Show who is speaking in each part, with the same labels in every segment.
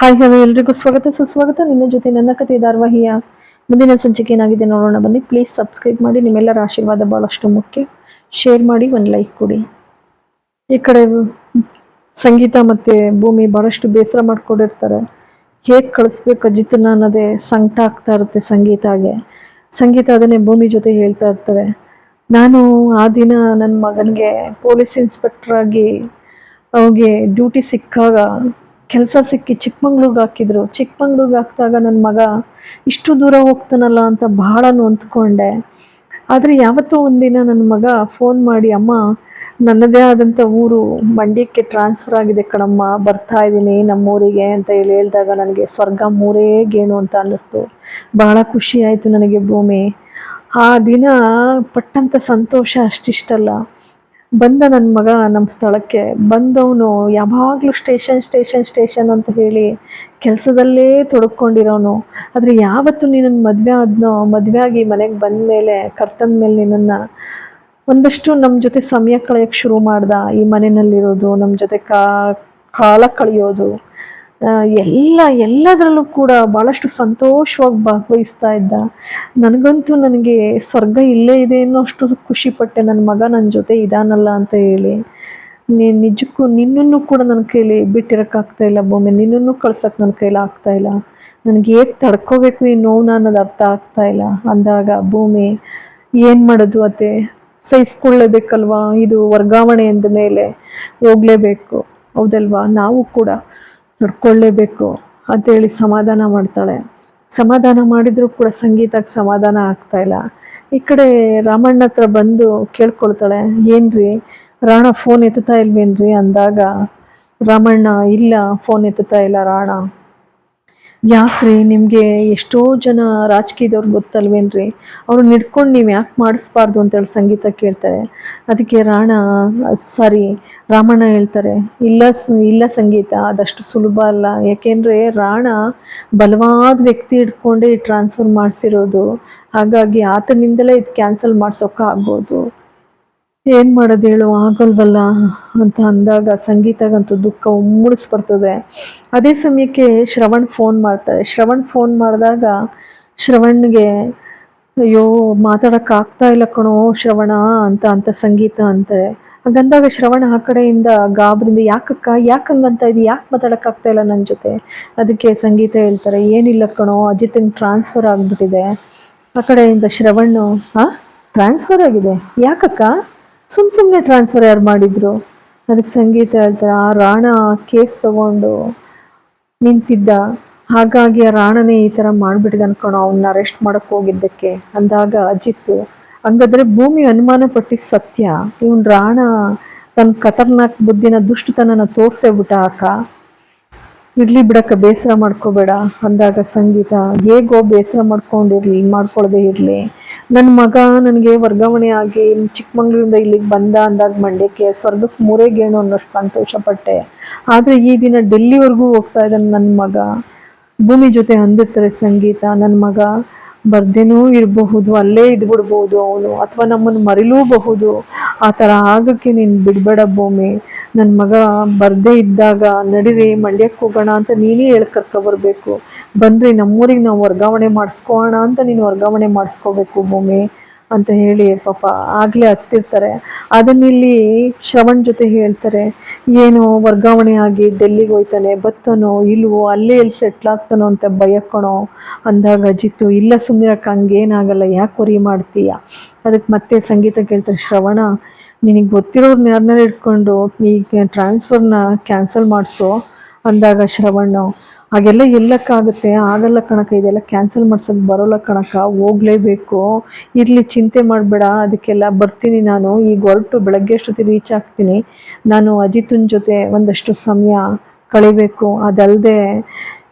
Speaker 1: Hi hello, ಎಲ್ರಿಗೂ ಸ್ವಾಗತ. ಸುಸ್ವಾಗತ. ನಿಮ್ಮ ಜೊತೆ ನನ್ನ ಕಥೆ ಧಾರಾವಾಹಿಯ ಮುಂದಿನ ಸಂಚಿಕೆ ಏನಾಗಿದೆ ನೋಡೋಣ. ಬನ್ನಿ ಪ್ಲೀಸ್ ಸಬ್ಸ್ಕ್ರೈಬ್ ಮಾಡಿ. ನಿಮ್ಮೆಲ್ಲರ ಆಶೀರ್ವಾದ ಭಾಳಷ್ಟು ಮುಖ್ಯ. ಶೇರ್ ಮಾಡಿ, ಒಂದು ಲೈಕ್ ಕೊಡಿ. ಈ ಕಡೆ ಸಂಗೀತ ಮತ್ತು ಭೂಮಿ ಭಾಳಷ್ಟು ಬೇಸರ ಮಾಡಿಕೊಂಡಿರ್ತಾರೆ. ಹೇಗೆ ಕಳಿಸ್ಬೇಕು ಅಜಿತನ ಅನ್ನೋದೇ ಸಂಕಟ ಆಗ್ತಾ ಇರುತ್ತೆ ಸಂಗೀತಾಗೆ ಸಂಗೀತ ಅದನ್ನೇ ಭೂಮಿ ಜೊತೆ ಹೇಳ್ತಾ ಇರ್ತಾರೆ. ನಾನು ಆ ದಿನ ನನ್ನ ಮಗನಿಗೆ ಪೊಲೀಸ್ ಇನ್ಸ್ಪೆಕ್ಟ್ರಾಗಿ ಆಗಿ ಅವ್ನಿಗೆ ಡ್ಯೂಟಿ ಸಿಕ್ಕಾಗ ಕೆಲಸ ಸಿಕ್ಕಿ ಚಿಕ್ಕಮಂಗ್ಳೂರ್ಗೆ ಹಾಕಿದ್ರು. ಚಿಕ್ಕಮಂಗ್ಳೂರ್ಗೆ ಹಾಕಿದಾಗ ನನ್ನ ಮಗ ಇಷ್ಟು ದೂರ ಹೋಗ್ತಾನಲ್ಲ ಅಂತ ಬಹಳ ನೊಂದ್ಕೊಂಡೆ ಆದರೆ ಯಾವತ್ತೋ ಒಂದಿನ ನನ್ನ ಮಗ ಫೋನ್ ಮಾಡಿ, ಅಮ್ಮ, ನನ್ನದೇ ಆದಂಥ ಊರು ಮಂಡ್ಯಕ್ಕೆ ಟ್ರಾನ್ಸ್ಫರ್ ಆಗಿದೆ ಕಣಮ್ಮ, ಬರ್ತಾ ಇದ್ದೀನಿ ನಮ್ಮೂರಿಗೆ ಅಂತ ಹೇಳಿ ಹೇಳಿದಾಗ ನನಗೆ ಸ್ವರ್ಗ ಮೂರೇ ಗೇಣು ಅಂತ ಅನ್ನಿಸ್ತು. ಬಹಳ ಖುಷಿ ಆಯಿತು ನನಗೆ ಭೂಮಿ. ಆ ದಿನ ಪಟ್ಟಂಥ ಸಂತೋಷ ಅಷ್ಟಿಷ್ಟಲ್ಲ. ಬಂದ ನನ್ನ ಮಗ ನಮ್ಮ ಸ್ಥಳಕ್ಕೆ ಬಂದವನು ಯಾವಾಗಲೂ ಸ್ಟೇಷನ್ ಸ್ಟೇಷನ್ ಸ್ಟೇಷನ್ ಅಂತ ಹೇಳಿ ಕೆಲಸದಲ್ಲೇ ತೊಡಕೊಂಡಿರೋನು. ಆದರೆ ಯಾವತ್ತು ನೀನು ಮದುವೆ ಆದ್ನೋ ಮದುವೆ ಆಗಿ ಮನೆಗೆ ಬಂದ ಮೇಲೆ ಕರ್ತನ ಮೇಲೆ ನಿನ್ನನ್ನು ಒಂದಷ್ಟು ನಮ್ಮ ಜೊತೆ ಸಮಯ ಕಳೆಯೋಕ್ಕೆ ಶುರು ಮಾಡ್ದ ಈ ಮನೆಯಲ್ಲಿರೋದು ನಮ್ಮ ಜೊತೆ ಕಾ, ಕಾಲ ಕಳೆಯೋದು. ಎಲ್ಲ, ಎಲ್ಲದರಲ್ಲೂ ಕೂಡ ಭಾಳಷ್ಟು ಸಂತೋಷವಾಗಿ ಭಾಗವಹಿಸ್ತಾ ಇದ್ದ. ನನಗಂತೂ ನನಗೆ ಸ್ವರ್ಗ ಇಲ್ಲೇ ಇದೆ ಅನ್ನೋ ಅಷ್ಟು ಖುಷಿಪಟ್ಟೆ ನನ್ನ ಮಗ ನನ್ನ ಜೊತೆ ಇದಾನಲ್ಲ ಅಂತ ಹೇಳಿ. ನೀ, ನಿಜಕ್ಕೂ ನಿನ್ನನ್ನು ಕೂಡ ನನ್ನ ಕೈಲಿ ಬಿಟ್ಟಿರೋಕ್ಕಾಗ್ತಾ ಇಲ್ಲ ಭೂಮಿ ನಿನ್ನನ್ನು ಕಳ್ಸೋಕೆ ನನ್ನ ಕೈಲಿ ಆಗ್ತಾ ಇಲ್ಲ. ನನಗೆ ಹೇಗೆ ತಡ್ಕೋಬೇಕು ಈ ನೋವು ಅನ್ನೋದು ಅರ್ಥ ಆಗ್ತಾ ಇಲ್ಲ. ಅಂದಾಗ ಭೂಮಿ, ಏನು ಮಾಡೋದು ಅತ್ತೆ? ಸಹಿಸ್ಕೊಳ್ಳೇಬೇಕಲ್ವಾ? ಇದು ವರ್ಗಾವಣೆ ಅಂದ ಮೇಲೆ ಹೋಗಲೇಬೇಕು. ಹೌದಲ್ವಾ? ನಾವು ಕೂಡ. ತಡ್ಕೊಳ್ಳೇಬೇಕು ಅಂತೇಳಿ ಸಮಾಧಾನ ಮಾಡ್ತಾಳೆ. ಸಮಾಧಾನ ಮಾಡಿದರೂ ಕೂಡ ಸಂಗೀತಕ್ಕೆ ಸಮಾಧಾನ ಆಗ್ತಾ ಇಲ್ಲ. ಈ ಕಡೆ ರಾಮಣ್ಣ ಹತ್ರ ಬಂದು ಕೇಳ್ಕೊಳ್ತಾಳೆ, ಏನ್ರಿ, ರಾಣ ಫೋನ್ ಎತ್ತುತ್ತಾ ಇಲ್ವೇನ್ರಿ? ಅಂದಾಗ, ರಾಮಣ್ಣ, ಇಲ್ಲ ಫೋನ್ ಎತ್ತುತ್ತಾ ಇಲ್ಲ, ರಾಣ. ಯಾಕ್ರಿ? ನಿಮಗೆ ಎಷ್ಟೋ ಜನ ರಾಜಕೀಯದವ್ರು ಗೊತ್ತಲ್ವೇನ್ರಿ? ಅವ್ರು ನಿಡ್ಕೊಂಡು ನೀವು ಯಾಕೆ ಮಾಡಿಸ್ಬಾರ್ದು ಅಂತೇಳಿ ಸಂಗೀತ ಕೇಳ್ತಾರೆ. ಅದಕ್ಕೆ ರಾಣ, ಸಾರಿ, ರಾಮಣ್ಣ ಹೇಳ್ತಾರೆ, ಇಲ್ಲ ಇಲ್ಲ ಸಂಗೀತ, ಅದಷ್ಟು ಸುಲಭ ಅಲ್ಲ. ಯಾಕೆಂದರೆ ರಾಣ ಬಲವಾದ ವ್ಯಕ್ತಿ ಹಿಡ್ಕೊಂಡೇ ಟ್ರಾನ್ಸ್ಫರ್ ಮಾಡಿಸಿರೋದು. ಹಾಗಾಗಿ ಆತನಿಂದಲೇ ಇದು ಕ್ಯಾನ್ಸಲ್ ಮಾಡ್ಸೋಕ್ಕಾಗ್ಬೋದು ಏನು ಮಾಡೋದು ಹೇಳು, ಆಗಲ್ವಲ್ಲ ಅಂತ ಅಂದಾಗ ಸಂಗೀತಗಂತೂ ದುಃಖ ಉಮ್ಮಳಿಸ್ ಬರ್ತದೆ ಅದೇ ಸಮಯಕ್ಕೆ ಶ್ರವಣ್ ಫೋನ್ ಮಾಡ್ತಾರೆ. ಶ್ರವಣ್ ಫೋನ್ ಮಾಡಿದಾಗ ಶ್ರವಣ್ಗೆ, ಅಯ್ಯೋ, ಮಾತಾಡೋಕ್ಕಾಗ್ತಾ ಇಲ್ಲ ಕಣೋ ಶ್ರವಣ ಅಂತ ಅಂತ ಸಂಗೀತ ಅಂತಾರೆ ಹಾಗಂದಾಗ ಶ್ರವಣ ಆ ಕಡೆಯಿಂದ ಗಾಬ್ರಿಂದ ಯಾಕಕ್ಕ ಯಾಕೆ ಹಂಗಂತ ಇದು ಯಾಕೆ ಮಾತಾಡೋಕ್ಕಾಗ್ತಾ ಇಲ್ಲ ನನ್ನ ಜೊತೆ? ಅದಕ್ಕೆ ಸಂಗೀತ ಹೇಳ್ತಾರೆ, ಏನಿಲ್ಲ ಕಣೋ ಅಜಿತಂಗೆ ಟ್ರಾನ್ಸ್ಫರ್ ಆಗಿಬಿಟ್ಟಿದೆ. ಆ ಕಡೆಯಿಂದ ಶ್ರವಣ್ಣು ಹಾಂ ಟ್ರಾನ್ಸ್ಫರ್ ಆಗಿದೆ? ಯಾಕಕ್ಕ? ಸುಮ್ಮ ಸುಮ್ಮನೆ ಟ್ರಾನ್ಸ್ಫರ್ ಯಾರು ಮಾಡಿದ್ರು? ಅದಕ್ಕೆ ಸಂಗೀತ ಹೇಳ್ತಾರೆ, ಆ ರಾಣ ಕೇಸ್ ತಗೊಂಡು ನಿಂತಿದ್ದ. ಹಾಗಾಗಿ ಆ ರಾಣನೇ ಈ ಥರ ಮಾಡಿಬಿಟ್ಟಿದೆ ಅನ್ಕೊಂಡು ಅವನ್ನ ಅರೆಸ್ಟ್ ಮಾಡೋಕ್ಕೆ ಹೋಗಿದ್ದಕ್ಕೆ. ಅಂದಾಗ ಅಜಿತ್ತು ಹಂಗಾದ್ರೆ ಭೂಮಿ ಅನುಮಾನ ಪಟ್ಟಿದ್ದು ಸತ್ಯ. ಇವನ್ ರಾಣ ತನ್ನ ಖತರ್ನಾಕ್ ಬುದ್ಧಿನ ದುಷ್ಟತನನ ತೋರಿಸೇ ಬಿಟ್ಟ ಅಕ್ಕ ಇರ್ಲಿ ಬಿಡಕ್ಕ, ಬೇಸರ ಮಾಡ್ಕೋಬೇಡ. ಅಂದಾಗ ಸಂಗೀತ, ಹೇಗೋ ಬೇಸರ ಮಾಡ್ಕೊಂಡಿರ್ಲಿ, ಮಾಡ್ಕೊಳ್ದೆ ಇರ್ಲಿ. ನನ್ನ ಮಗ ನನಗೆ ವರ್ಗಾವಣೆ ಆಗಿ ಚಿಕ್ಕಮಂಗ್ಳೂರಿಂದ ಇಲ್ಲಿಗೆ ಬಂದ ಅಂದಾಗ ಮಂಡ್ಯಕ್ಕೆ ಸ್ವರ್ಗಕ್ಕೆ ಮೂರೇ ಗೇಣು ಅನ್ನೋಷ್ಟು ಸಂತೋಷ ಪಟ್ಟೆ. ಆದರೆ ಈ ದಿನ ಡೆಲ್ಲಿವರೆಗೂ ಹೋಗ್ತಾ ಇದ್ದಾನೆ ನನ್ನ ಮಗ. ಭೂಮಿ ಜೊತೆ ಅಂದಿರ್ತಾರೆ ಸಂಗೀತ. ನನ್ನ ಮಗ ಬರ್ದೇನೂ ಇರಬಹುದು, ಅಲ್ಲೇ ಇದ್ಬಿಡ್ಬೋದು ಅವನು, ಅಥವಾ ನಮ್ಮನ್ನು ಮರಿಲೂಬಹುದು. ಆ ಥರ ಆಗಕ್ಕೆ ನೀನು ಬಿಡಬೇಡ ಭೂಮಿ. ನನ್ನ ಮಗ ಬರ್ದೇ ಇದ್ದಾಗ ನಡೀರಿ, ಮಂಡ್ಯಕ್ಕೆ ಹೋಗೋಣ ಅಂತ ನೀನೇ ಹೇಳಿ ಕರ್ಕೊಬರ್ಬೇಕು ಬನ್ರಿ ನಮ್ಮೂರಿಗೆ ನಾವು ವರ್ಗಾವಣೆ ಮಾಡಿಸ್ಕೋಣ ಅಂತ ನೀನು ವರ್ಗಾವಣೆ ಮಾಡಿಸ್ಕೋಬೇಕು ಭೂಮಿ. ಅಂತ ಹೇಳಿ ಪಾಪ ಆಗಲೇ ಹತ್ತಿರ್ತಾರೆ. ಅದನ್ನಿಲ್ಲಿ ಶ್ರವಣ್ ಜೊತೆ ಹೇಳ್ತಾರೆ, ಏನು ವರ್ಗಾವಣೆ ಆಗಿ ಡೆಲ್ಲಿಗೆ ಹೋಯ್ತಾನೆ, ಬತ್ತನೋ, ಇಲ್ವೋ, ಅಲ್ಲೇ ಎಲ್ಲಿ ಸೆಟ್ಲ್ ಆಗ್ತಾನೋ ಅಂತ ಭಯ ಅಂದಾಗ ಅಜಿತ್ತು ಇಲ್ಲ ಸುಮ್ಮನಿರಕ್ಕೆ ಹಂಗೇನಾಗಲ್ಲ, ಯಾಕೆ ಕೊರಿ ಮಾಡ್ತೀಯ? ಅದಕ್ಕೆ ಮತ್ತೆ ಸಂಗೀತ ಕೇಳ್ತಾರೆ, ಶ್ರವಣ, ನಿನಗೆ ಗೊತ್ತಿರೋರ್ನ ಯಾರನ್ನ ಇಟ್ಕೊಂಡು ಈ ಟ್ರಾನ್ಸ್ಫರ್ನ ಕ್ಯಾನ್ಸಲ್ ಮಾಡಿಸು. ಅಂದಾಗ ಶ್ರವಣ್ಣ ಹಾಗೆಲ್ಲ ಎಲ್ಲಕ್ಕಾಗುತ್ತೆ ಆಗಲ್ಲ ಕಣಕ ಇದೆಲ್ಲ ಕ್ಯಾನ್ಸಲ್ ಮಾಡ್ಸೋಕ್ಕೆ ಬರೋಲ್ಲ ಕಣಕ ಹೋಗ್ಲೇಬೇಕು. ಇರಲಿ, ಚಿಂತೆ ಮಾಡಬೇಡ. ಅದಕ್ಕೆಲ್ಲ ಬರ್ತೀನಿ ನಾನು. ಈಗ ಹೊರಟು ಬೆಳಗ್ಗೆ ಅಷ್ಟೊತ್ತಿ ರೀಚ್ ಆಗ್ತೀನಿ. ನಾನು ಅಜಿತನ ಜೊತೆ ಒಂದಷ್ಟು ಸಮಯ ಕಳಿಬೇಕು. ಅದಲ್ಲದೆ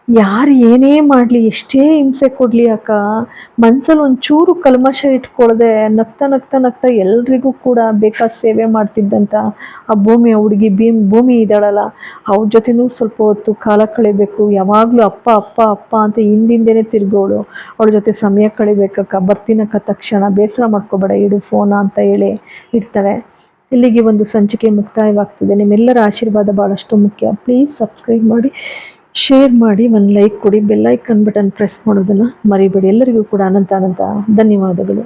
Speaker 1: ಯಾರು ಏನೇ ಮಾಡಲಿ, ಎಷ್ಟೇ ಹಿಂಸೆ ಕೊಡಲಿ ಅಕ್ಕ. ಮನ್ಸಲ್ಲಿ ಒಂಚೂರು ಕಲ್ಮಶ ಇಟ್ಕೊಳ್ದೆ, ನಗ್ತಾ ನಗ್ತಾ ನಗ್ತಾ ಎಲ್ರಿಗೂ ಕೂಡ ಬೇಕಾದ ಸೇವೆ ಮಾಡ್ತಿದ್ದಂಥ ಆ ಭೂಮಿಯ ಹುಡುಗಿ ಭೀಮ್, ಭೂಮಿ ಇದ್ದಾಳಲ್ಲ, ಅವ್ರ ಜೊತೆನೂ ಸ್ವಲ್ಪ ಹೊತ್ತು ಕಾಲ ಕಳಿಬೇಕು. ಯಾವಾಗಲೂ ಅಪ್ಪ ಅಪ್ಪ ಅಪ್ಪ ಅಂತ ಹಿಂದಿಂದೇನೆ ತಿರ್ಗೋಳು. ಅವಳ ಜೊತೆ ಸಮಯ ಕಳಿಬೇಕಕ್ಕ ಬರ್ತೀನಕ್ಕ ತಕ್ಷಣ, ಬೇಸರ ಮಾಡ್ಕೋಬೇಡ, ಇಡು ಫೋನ ಅಂತ ಹೇಳಿ ಇಡ್ತಾಳೆ ಇಲ್ಲಿಗೆ ಒಂದು ಸಂಚಿಕೆ ಮುಕ್ತಾಯವಾಗ್ತಿದೆ. ನಿಮ್ಮೆಲ್ಲರ ಆಶೀರ್ವಾದ ಭಾಳಷ್ಟು ಮುಖ್ಯ. ಪ್ಲೀಸ್ ಸಬ್ಸ್ಕ್ರೈಬ್ ಮಾಡಿ. ಶೇರ್ ಮಾಡಿ ಒಂದು ಲೈಕ್ ಕೊಡಿ ಬೆಲ್ ಐಕನ್ ಬಟನ್ ಪ್ರೆಸ್ ಮಾಡೋದನ್ನು ಮರಿಬೇಡಿ. ಎಲ್ಲರಿಗೂ ಕೂಡ ಅನಂತ ಅನಂತ ಧನ್ಯವಾದಗಳು.